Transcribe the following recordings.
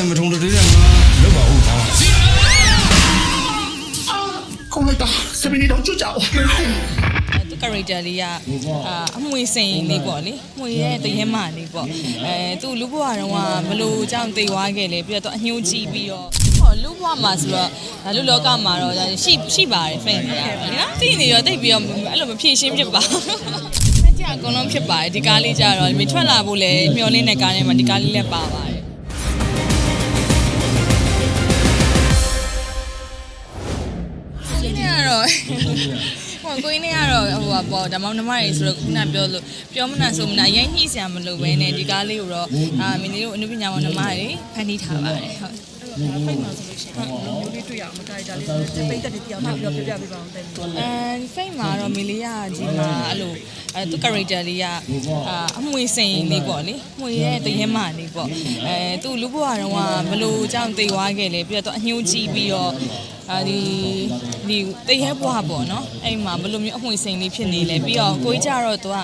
ရင်မထုံတသေးတဲ့ငါလောက်ပါဦးကောင်းကောင်းလိုက်တာစပင်းတော့ကြွကြအောင်သူ character လေးကအာအမွေစိန်လေးပေါ့လေမွေရဲ့တရဲမလေးပေါ့အဲသူလူဘွားတော့ကဘလို့အကြောင်းသိသွားခဲ့လေပြီးတော့သူအညှိုးကြည့်ပြီးတော့ဟောလူဘွားမှာဆိုတော့ဒါလူလောကမှာတော့ဒါရှိရှိပါတယ် fan တွေကနော်သိနေရောသိပြီးတော့အဲ့လိုမဖြည့်ရှင်းဖြစ်ပါမကြအကုန်လုံးဖြစ်ပါတယ်ဒီကားလေးကြတော့မထွက်လာဖို့လဲမျောလင်းတဲ့ကားထဲမှာဒီကားလေးလည်းပါပါတယ် ဒီနေ့ကတော့ဟိုကိုင်းနေကတော့ဟိုပါပေါ့ဓမ္မောင်နှမတွေဆိုတော့ခုနပြောလို့ပြောမနာဆိုမနာရိုင်းညှိစရာမလိုပဲနဲ့ဒီကားလေးကိုတော့အာမင်းလေးတို့အနုပညာမောင်နှမတွေဖန်တီးထားပါတယ်ဟုတ် ဖိတ်မှာဆိုလို့ရှိရင်ဘယ်လိုမျိုးလေးတွေ့ရအောင်မကြိုက်ကြလေးဆိုပိတ်သက်တွေတရားထားပြီးတော့ပြပြပေးပါအောင်တဲ့အဲဖိတ်မှာတော့မီလီယာကြီးမှာအဲ့လိုအဲသူ character လေးကအာအမွေစိန်လေးပေါ့လေမွေရဲ့တရဲမလေးပေါ့အဲသူလူဘွားတော့ကဘလို့အကြောင်းသိသွားခဲ့လေပြီးတော့သူအညှိုးကြည့်ပြီးတော့အာဒီဒီတရဲဘွားပေါ့နော်အဲ့မှာဘလို့မျိုးအမွေစိန်လေးဖြစ်နေလဲပြီးတော့ကိုကြီးကြတော့သူက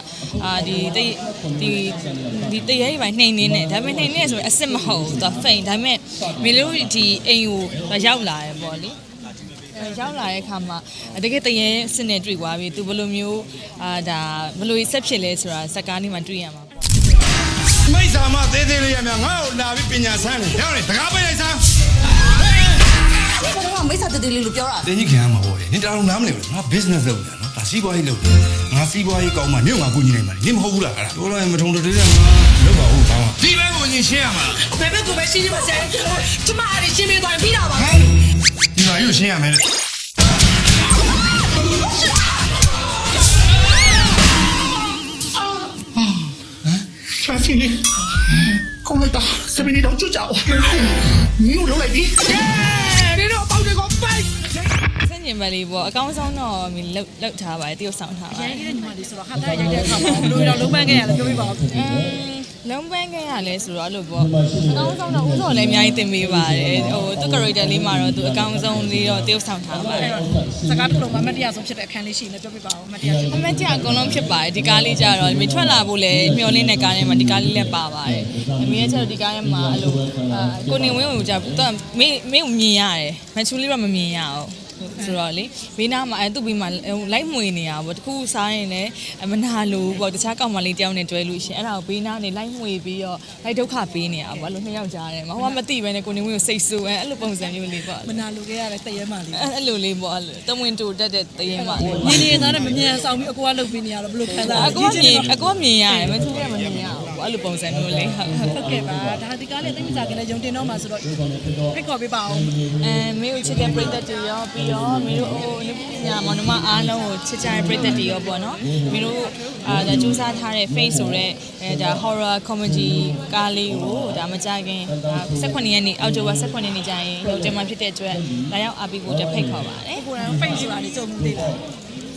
အာဒီတဒီဒီတရဲပိုင်းနှိမ်နေတယ်ဒါပေမဲ့နှိမ်နေဆိုရင်အစ်စ်မဟုတ်ဘူးသူကဖိန်ဒါပေမဲ့ မီလိုဒီအိမ်ကိုရောက်လာတယ်ပေါ့လေအဲရောက်လာတဲ့အခါမှာတကယ်တရေစစ်နဲ့တွေ့သွားပြီသူဘယ်လိုမျိုးအာဒါဘယ်လိုဆက်ဖြစ်လဲဆိုတာစကားလေးမှာတွေ့ရမှာပေါ့မိတ်ဆာမသေးသေးလေးရမြငါ့ကိုလာပြီးပညာဆန်းတယ်ရောက်နေတကားပိတ်လိုက်စမ်းဘာမှမိတ်ဆက်တည်းလေးလို့ပြောတာတင်းကြီးခံရမှာပေါ့လေနင်တောင်နားမလဲဘူးငါ business လုပ်နေတာနော်ဒါစီးပွားရေးလုပ်တယ်ငါစီးပွားရေးကောင်းမှနင့်ငါကူညီနိုင်မှာနင်မဟုတ်ဘူးလားအဲ့ဒါပြောလိုက်ရင်မထုံတသေးတဲ့ငါလောက်ပါဦးကောင်း ဒီဘဲကိုညင်ရှင်းရမှာဘယ်ဘက်ကိုပဲရှင်းရှင်းပါစေကျမအဲ့ဒီရှင်းပေးသွားရင်ပြီးတာပါဒီမှာရုပ်ရှင်းရမယ်လေရှာဖင်းလေးကောင်းလိုက်တာစပင်းတော့ကြွကြအောင်မင်းတို့လုံးလိုက်ပြီဒီတော့ပေါက်တယ်ကောပိုက်စင်ញင်မလေးပေါ့အကောင်းဆုံးတော့မင်းလောက်လောက်ထားပါတယ်တရုပ်ဆောင်ထားပါတရိုယ်င်းကြီးတဲ့ညီမလေးဆိုတော့ဟာတာရိုက်တဲ့အခါမှာဘယ်လိုတော့လုံးပန်းခဲ့ရလဲပြောပြပါဦးအမ် လုံးပန်းခဲ့ရလဲဆိုတော့အဲ့လိုပေါ့အကောင်းဆုံးတော့ဥစောလည်းအများကြီးတင်ပေးပါတယ်ဟိုသူ character လေးမှာတော့သူအကောင်းဆုံးလေးတော့တရုပ်ဆောင်ထားပါတယ်စကားတစ်ခုလုံးမမတ်တရားဆုံးဖြစ်တဲ့အခန်းလေးရှိနေပြောပြပါဦးမတ်တရားအမတ်ကြအကုန်လုံးဖြစ်ပါတယ်ဒီကားလေးကြတော့မထွက်လာဖို့လဲမျောလင်းတဲ့ကားထဲမှာဒီကားလေးလည်းပါပါတယ်အမေရဲ့ချက်တော့ဒီကားထဲမှာအဲ့လိုအာကိုနေဝင်းကိုကြာသူကမင်းမင်းကိုမြင်ရတယ်မချူလေးတော့မမြင်ရအောင် ဆိုတော့လေဘေးနားမှာအဲသူ့ဘေးမှာလိုက်မှွေနေရပါဘောတခုစားရင်လည်းမနာလို့ပေါ့တခြားကောင်မလေးတယောက်နဲ့တွဲလို့ရှိရင်အဲ့ဒါကိုဘေးနားနေလိုက်မှွေပြီးတော့လိုက်ဒုက္ခပေးနေရပါဘောအဲ့လိုနှစ်ယောက်ကြားတယ်မဟုတ်မသိပဲနဲ့ကိုနေဝင်းကိုစိတ်ဆူအဲအဲ့လိုပုံစံမျိုးလေးပေါ့မနာလိုခဲ့ရတဲ့တရဲမှလေးအဲ့လိုလေးပေါ့အဲ့လိုတဝင်းတူတက်တဲ့တရင်မလေးမြင်နေသားနဲ့မမြင်ဆောင်ပြီးအကွာလုပ်ပေးနေရတော့ဘယ်လိုခံစားအကောမြင်အကောမြင်ရတယ်မသူကမမြင်ရ ဘူးအဲ့လိုပုံစံမျိုးလေးဟုတ်ဟုတ်ဟုတ်ကဲ့ပါဒါဒီကားလေးသိမစားခင်လည်းယုံတင်တော့မှာဆိုတော့ဖိတ်ခေါ်ပေးပါအောင်အဲမေကိုချစ်တဲ့ပရိသတ်တွေရောပြီးတော့မေတို့ဟိုလူပညာမောင်နှမအားလုံးကိုချစ်ကြတဲ့ပရိသတ်တွေရောပေါ့နော်မေတို့အာဒါစူးစမ်းထားတဲ့ face ဆိုတဲ့အဲဒါ horror comedy ကားလေးကိုဒါမကြခင်ဒါ18ရက်နေ့အောက်တိုဘာ18ရက်နေ့ကျရင်ရုပ်တင်မှာဖြစ်တဲ့အတွက်လာရောက်အားပေးဖို့တက်ဖိတ်ခေါ်ပါတယ်ကိုယ်တိုင်ဖိတ်ဆိုတာလေးကြုံမှုသေးလား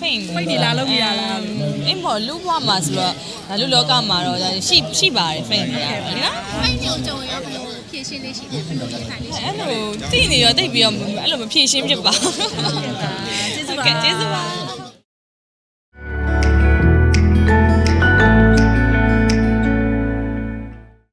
ဖိတ်ဖိတ်နေလားလုပ်နေရလားအင်းပေါ်လူဘွားမှာဆိုတော့ဒါလူလောကမှာတော့ဒါရှိရှိပါတယ်ဖိတ်နေရတယ်နော်အဲ့ဒီကိုကြုံရောဘယ်လိုဖြည့်ရှင်းလေးရှိတယ်ဘယ်လိုလုပ်နိုင်လဲရှိအဲ့လိုသိနေရောတိတ်ပြီးတော့အဲ့လိုမဖြည့်ရှင်းဖြစ်ပါကျေးဇူးပါကျေးဇူးပါ